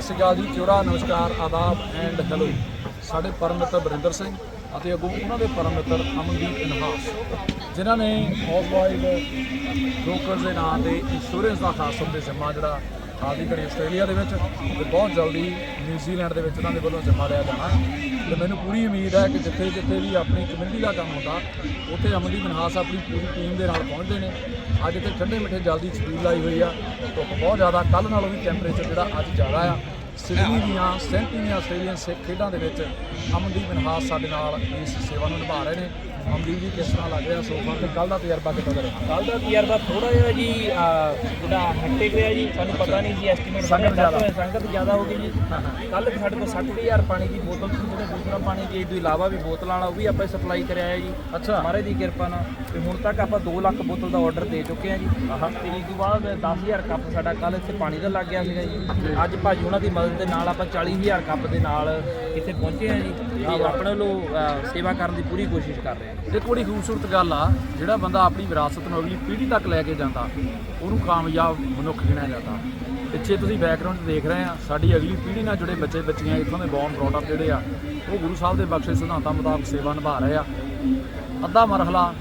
ਸਤਿ ਸ਼੍ਰੀ ਅਕਾਲ ਜੀ, ਚੋਰਾ, ਨਮਸਕਾਰ, ਆਦਾਬ ਐਂਡ ਹੈਲੋ ਸਾਡੇ ਪਰਮ ਮਿੱਤਰ ਬਰਿੰਦਰ ਸਿੰਘ ਅਤੇ ਅੱਗੋਂ ਉਹਨਾਂ ਦੇ ਪਰਮ ਮਿੱਤਰ ਅਮਨਦੀਪ ਇਨਹਾਸ, ਜਿਨ੍ਹਾਂ ਨੇ ਹਾਊਸਵਾਈਫ ਬ੍ਰੋਕਰਸ ਦੇ ਨਾਂ ਤੇ ਇੰਸ਼ੋਰੈਂਸ ਦਾ ਖਾਸ ਹੁੰਦੇ ਜ਼ਿੰਮਾ ਜਿਹੜਾ ਹਾਲ ਦੀ ਘੜੀ ਆਸਟ੍ਰੇਲੀਆ ਦੇ ਵਿੱਚ ਤੇ ਬਹੁਤ ਜਲਦੀ ਨਿਊਜ਼ੀਲੈਂਡ ਦੇ ਵਿੱਚ ਇਹਨਾਂ ਦੇ ਵੱਲੋਂ ਜ਼ਿੰਮਾ ਲਿਆ ਜਾਣਾ। ਤੇ ਮੈਨੂੰ ਪੂਰੀ ਉਮੀਦ ਹੈ ਕਿ ਜਿੱਥੇ ਜਿੱਥੇ ਵੀ ਆਪਣੀ ਕਮਿਊਨਿਟੀ ਦਾ ਕੰਮ ਹੁੰਦਾ, ਉੱਥੇ ਅਮਨਦੀਪ ਮਨਹਾਸ ਆਪਣੀ ਪੂਰੀ ਟੀਮ ਦੇ ਨਾਲ ਪਹੁੰਚਦੇ ਨੇ। ਅੱਜ ਇੱਥੇ ਠੰਡੇ ਮਿੱਠੇ ਜਲਦੀ ਛਬੀਲ ਲਾਈ ਹੋਈ ਆ। ਧੁੱਪ ਬਹੁਤ ਜ਼ਿਆਦਾ ਕੱਲ ਨਾਲੋਂ ਵੀ ਟੈਂਪਰੇਚਰ ਜਿਹੜਾ ਅੱਜ ਜ਼ਿਆਦਾ ਆ। ਸਿਡਨੀ ਦੀਆਂ ਸੈਂਟੀ ਦੀਆਂ ਆਸਟ੍ਰੇਲੀਅਨ ਸਿੱਖ ਖੇਡਾਂ ਦੇ ਵਿੱਚ ਅਮਨਦੀਪ ਇਨਹਾਸ ਸਾਡੇ ਨਾਲ ਇਸ ਸੇਵਾ ਨੂੰ ਨਿਭਾ ਰਹੇ ਨੇ। ਅਮਨਦੀਪ ਜੀ ਕਿਸ ਤਰ੍ਹਾਂ ਲੱਗ ਰਿਹਾ ਸੋਫਾ ਤੇ? ਕੱਲ ਦਾ ਤਜਰਬਾ ਕਿੱਦਾਂ ਦਾ ਰਿਹਾ? ਕੱਲ ਦਾ ਤਜਰਬਾ ਥੋੜਾ ਜਿਹਾ ਜੀ ਜਿਹੜਾ ਹੈਕਟਿਕ ਰਿਹਾ ਜੀ ਸਾਨੂੰ ਪਤਾ ਨਹੀਂ ਸੀ ਐਸਟੀਮੇਟ ਸੰਗਤ ਜ਼ਿਆਦਾ। ਸੰਗਤ ਜ਼ਿਆਦਾ ਹੋ ਗਈ ਜੀ। ਕੱਲ ਸਾਡੇ ਕੋਲ 60000 ਪਾਣੀ ਦੀ ਬੋਤਲ ਸੀ ਜਿਹੜੇ ਦੂਸਰਾ ਪਾਣੀ ਦੀ ਤੋਂ ਇਲਾਵਾ ਵੀ ਬੋਤਲਾਂ ਵਾਲਾ ਉਹ ਵੀ ਆਪਾਂ ਸਪਲਾਈ ਕਰਿਆ ਹੈ ਜੀ। ਅੱਛਾ। ਮਹਾਰਾਜ ਦੀ ਕਿਰਪਾ ਨਾਲ। ਤੇ ਹੁਣ ਤੱਕ ਆਪਾਂ 2 ਲੱਖ ਬੋਤਲ ਦਾ ਆਰਡਰ ਦੇ ਚੁੱਕੇ ਹਾਂ ਜੀ। ਤੇ ਇਸ ਤੋਂ ਬਾਅਦ 10000 ਕੱਪ ਸਾਡਾ ਕੱਲ ਇੱਥੇ ਪਾਣੀ ਦਾ ਲੱਗ ਗਿਆ ਸੀਗਾ ਜੀ। ਅੱਜ ਭਾਜੀ ਉਹਨਾਂ ਦੀ ਮਦਦ ਦੇ ਨਾਲ ਆਪਾਂ 40000 ਕੱਪ ਦੇ ਨਾਲ ਇੱਥੇ ਪਹੁੰਚੇ ਹਾਂ ਜੀ ਤੇ ਆਪਣੇ ਵੱਲੋਂ ਸੇਵਾ ਕਰਨ ਦੀ ਪੂਰੀ ਕੋਸ਼ਿਸ਼ ਕਰ ਰਹੇ ਹਾਂ। ਇੱਕ ਬੜੀ ਖੂਬਸੂਰਤ ਗੱਲ ਆ ਜਿਹੜਾ ਬੰਦਾ ਆਪਣੀ ਵਿਰਾਸਤ ਨੂੰ ਅਗਲੀ ਪੀੜ੍ਹੀ ਤੱਕ ਲੈ ਕੇ ਜਾਂਦਾ ਉਹਨੂੰ ਕਾਮਯਾਬ ਮਨੁੱਖ ਗਿਣਿਆ ਜਾਂਦਾ। ਪਿੱਛੇ ਤੁਸੀਂ ਬੈਕਗ੍ਰਾਉਂਡ ਦੇਖ ਰਹੇ ਆ ਸਾਡੀ ਅਗਲੀ ਪੀੜ੍ਹੀ ਨਾਲ ਜੁੜੇ ਬੱਚੇ ਬੱਚੀਆਂ ਇੱਥੋਂ ਦੇ ਬੌਰਨ ਬ੍ਰੌਟ ਅਪ ਜਿਹੜੇ ਆ ਉਹ ਗੁਰੂ ਸਾਹਿਬ ਦੇ ਬਖਸ਼ੇ ਸਿਧਾਂਤਾਂ ਮੁਤਾਬਕ ਸੇਵਾ ਨਿਭਾ ਰਹੇ ਆ। ਅੱਧਾ ਮਰਹਲਾ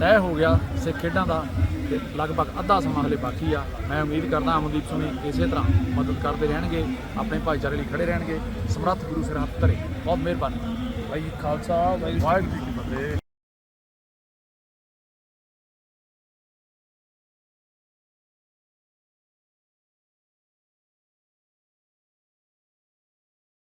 ਤੈਅ ਹੋ ਗਿਆ ਸਿੱਖ ਖੇਡਾਂ ਦਾ ਤੇ ਲਗਭਗ ਅੱਧਾ ਸਮਾਂ ਹਲੇ ਬਾਕੀ ਆ। ਮੈਂ ਉਮੀਦ ਕਰਦਾ ਅਮਨਦੀਪ ਸੁਣੀ ਇਸੇ ਤਰ੍ਹਾਂ ਮਦਦ ਕਰਦੇ ਰਹਿਣਗੇ, ਆਪਣੇ ਭਾਈਚਾਰੇ ਲਈ ਖੜੇ ਰਹਿਣਗੇ। ਸਮਰੱਥ ਗੁਰੂ ਸਿਰ ਹੱਥ ਧਰੇ। ਬਹੁਤ ਮਿਹਰਬਾਨੀ। ਭਾਈ ਖਾਲਸਾ ਵਾਹਿਗੁਰੂ ਜੀ ਕੀ ਫਤਿਹ।